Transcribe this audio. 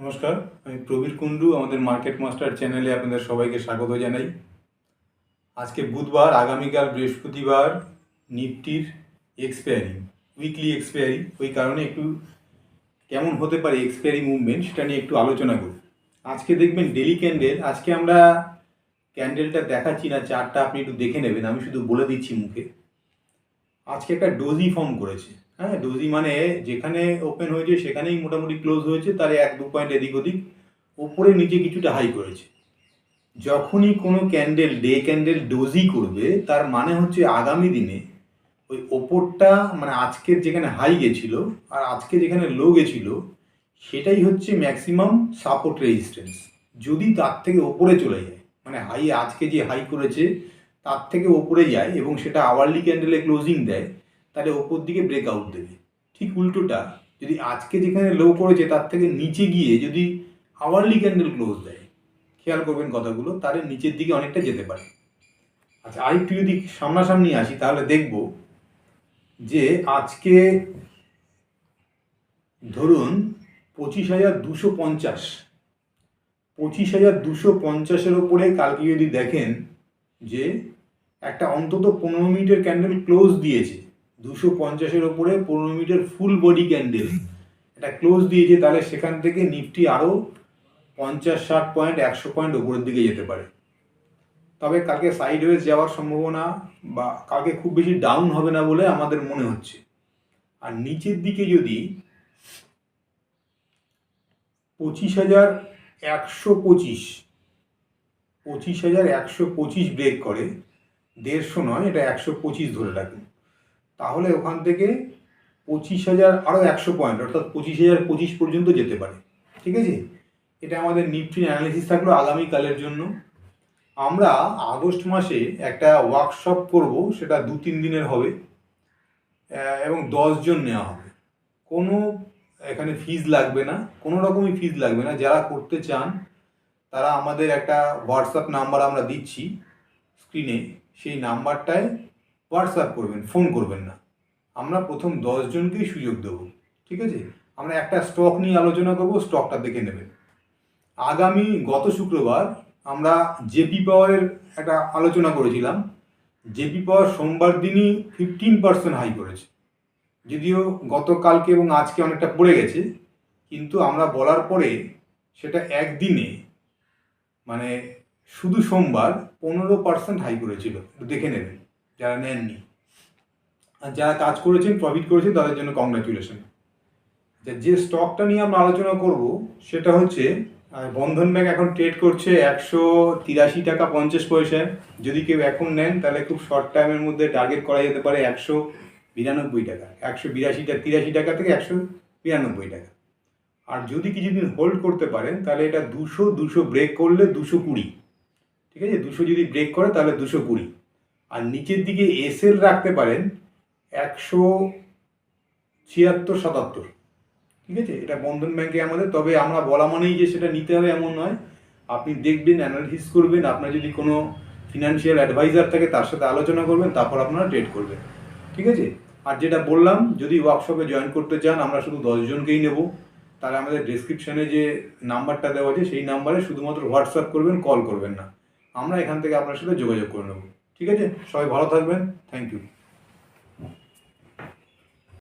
নমস্কার, আমি প্রবীর কুণ্ডু, আমাদের মার্কেট মাস্টার চ্যানেলে আপনাদের সবাইকে স্বাগত জানাই। আজকে বুধবার, আগামীকাল বৃহস্পতিবার নিফটির এক্সপায়ারি উইকলি এক্সপায়ারি ওই কারণে একটু কেমন হতে পারে এক্সপায়ারি মুভমেন্ট সেটা নিয়ে একটু আলোচনা করি। আজকে দেখবেন ডেলি ক্যান্ডেল আজকে আমরা ক্যান্ডেলটা দেখাচ্ছি না চারটা আপনি একটু দেখে নেবেন, আমি শুধু বলে দিচ্ছি মুখে। আজকে একটা ডোজি ফর্ম করেছে। হ্যাঁ ডোজি মানে যেখানে ওপেন হয়েছে সেখানেই মোটামুটি ক্লোজ হয়েছে, তার এক দু পয়েন্ট এদিক ওদিক। ওপরে নিচে কিছুটা হাই করেছে। যখনই কোনো ক্যান্ডেল ডে ক্যান্ডেল ডোজি করবে, তার মানে হচ্ছে আগামী দিনে ওই ওপরটা মানে আজকের যেখানে হাই গেছিল আর আজকে যেখানে লো গেছিল, সেটাই হচ্ছে ম্যাক্সিমাম সাপোর্ট রেজিস্ট্যান্স যদি তার থেকে ওপরে চলে যায় মানে হাই আজকে যে হাই করেছে, তার থেকে ওপরে যায় এবং সেটা আওয়ারলি ক্যান্ডেলে ক্লোজিং দেয় তাহলে ওপর দিকে ব্রেকআউট দেবে। ঠিক উল্টোটা, যদি আজকে যেখানে লো করেছে, তার থেকে নিচে গিয়ে যদি আওয়ারলি ক্যান্ডেল ক্লোজ দেয়, খেয়াল করবেন কথাগুলো, তাহলে নিচের দিকে অনেকটা যেতে পারে। আচ্ছা আরেকটু যদি সামনাসামনি আসি, তাহলে দেখব যে আজকে ধরুন পঁচিশ হাজার দুশো পঞ্চাশ, পঁচিশ হাজার দুশো পঞ্চাশের ওপরে কালকে যদি দেখেন যে একটা অন্তত পনেরো মিনিটের ক্যান্ডেল ক্লোজ দিয়েছে দুশো পঞ্চাশের ওপরে পনেরো মিনিটের ফুল বডি ক্যান্ডেল এটা ক্লোজ দিয়েছে, তাহলে সেখান থেকে নিফটি আরও পঞ্চাশ, ষাট পয়েন্ট একশো পয়েন্ট ওপরের দিকে যেতে পারে। তবে কালকে সাইডওয়েজ যাওয়ার সম্ভাবনা বা কালকে খুব বেশি ডাউন হবে না বলে আমাদের মনে হচ্ছে। আর নিচের দিকে যদি পঁচিশ হাজার একশো পঁচিশ পঁচিশ হাজার একশো পঁচিশ ব্রেক করে, দেড়শো নয়, এটা একশো পঁচিশ ধরে রাখুন। তাহলে ওখান থেকে পঁচিশ হাজার আরও একশো পয়েন্ট অর্থাৎ পঁচিশ হাজার পঁচিশ পর্যন্ত যেতে পারে। ঠিক আছে? এটা আমাদের নিফটির অ্যানালিসিস থাকল আগামীকালের জন্য। আমরা আগস্ট মাসে একটা ওয়ার্কশপ করব, সেটা দু, তিন দিনের হবে এবং দশজন নেওয়া হবে। কোনো এখানে ফিজ লাগবে না, কোনো রকমই ফিজ লাগবে না। যারা করতে চান, তারা আমাদের একটা হোয়াটসঅ্যাপ নাম্বার আমরা দিচ্ছি স্ক্রিনে সেই নাম্বারটায় হোয়াটসঅ্যাপ করবেন, ফোন করবেন না। আমরা প্রথম দশজনকেই সুযোগ দেবো, ঠিক আছে? আমরা একটা স্টক নিয়ে আলোচনা করব, স্টকটা দেখে নেবেন। আগামী গত শুক্রবার আমরা জেপি পাওয়ারের একটা আলোচনা করেছিলাম। জেপি পাওয়ার সোমবার দিনই ফিফটিন পার্সেন্ট হাই করেছে। যদিও গতকালকে এবং আজকে অনেকটা পড়ে গেছে, কিন্তু আমরা বলার পরে সেটা একদিনে মানে শুধু সোমবার পনেরো পার্সেন্ট হাই করেছিল। দেখে নেবেন। যারা নেননি। আর যারা কাজ করেছেন প্রফিট করেছেন, তাদের জন্য কংগ্রাচুলেশন যে স্টকটা নিয়ে আমরা আলোচনা করব, সেটা হচ্ছে বন্ধন ব্যাংক এখন ট্রেড করছে একশো তিরাশি টাকা পঞ্চাশ পয়সায়। যদি কেউ এখন নেন, তাহলে খুব শর্ট টাইমের মধ্যে টার্গেট করা যেতে পারে একশো বিরানব্বই টাকা। একশো বিরাশি টাকা তিরাশি টাকা থেকে একশো বিরানব্বই টাকা। আর যদি কিছুদিন হোল্ড করতে পারেন, তাহলে এটা দুশো দুশো ব্রেক করলে দুশো কুড়ি। ঠিক আছে? দুশো যদি ব্রেক করে, তাহলে দুশো কুড়ি। আর নিচের দিকে এসএল রাখতে পারেন একশো ছিয়াত্তর, সাতাত্তর। ঠিক আছে? এটা বন্ধন ব্যাংকে আমাদের। তবে আমরা বলা মানেই যে সেটা নিতে হবে, এমন নয়। আপনি দেখবেন অ্যানালিসিস করবেন, আপনার যদি কোনো ফিনান্সিয়াল অ্যাডভাইজার থাকে, তার সাথে আলোচনা করবেন, তারপর আপনারা ট্রেড করবেন। ঠিক আছে? আর যেটা বললাম, যদি ওয়ার্কশপে জয়েন করতে চান, আমরা শুধু দশজনকেই নেব। তাহলে আমাদের ডিসক্রিপশনে যে নাম্বারটা দেওয়া আছে, সেই নাম্বারে শুধুমাত্র হোয়াটসঅ্যাপ করবেন কল করবেন না। আমরা এখান থেকে আপনার সাথে যোগাযোগ করে নেব। ঠিক আছে? সবাই ভালো থাকবেন। Thank you